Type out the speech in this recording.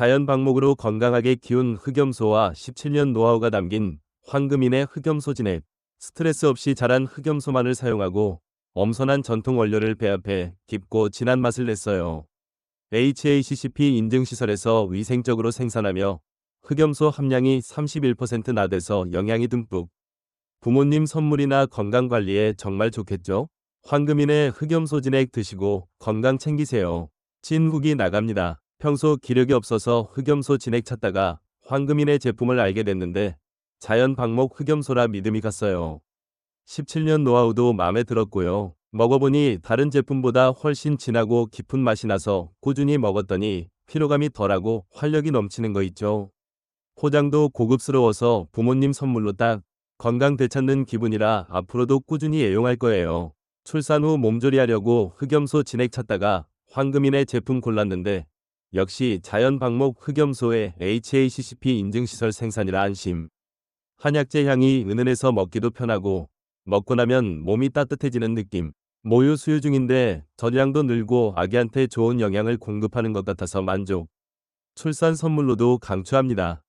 자연 방목으로 건강하게 키운 흑염소와 17년 노하우가 담긴 황금인의 흑염소 진액. 스트레스 없이 자란 흑염소만을 사용하고 엄선한 전통 원료를 배합해 깊고 진한 맛을 냈어요. HACCP 인증시설에서 위생적으로 생산하며 흑염소 함량이 31% 나 돼서 영양이 듬뿍. 부모님 선물이나 건강관리에 정말 좋겠죠? 황금인의 흑염소 진액 드시고 건강 챙기세요. 찐 후기 나갑니다. 평소 기력이 없어서 흑염소 진액 찾다가 황금인의 제품을 알게 됐는데 자연 방목 흑염소라 믿음이 갔어요. 17년 노하우도 마음에 들었고요. 먹어보니 다른 제품보다 훨씬 진하고 깊은 맛이 나서 꾸준히 먹었더니 피로감이 덜하고 활력이 넘치는 거 있죠. 포장도 고급스러워서 부모님 선물로 딱 건강 되찾는 기분이라 앞으로도 꾸준히 애용할 거예요. 출산 후 몸조리하려고 흑염소 진액 찾다가 황금인의 제품 골랐는데 역시 자연 방목 흑염소의 HACCP 인증시설 생산이라 안심. 한약재 향이 은은해서 먹기도 편하고 먹고 나면 몸이 따뜻해지는 느낌. 모유 수유 중인데 전량도 늘고 아기한테 좋은 영양을 공급하는 것 같아서 만족. 출산 선물로도 강추합니다.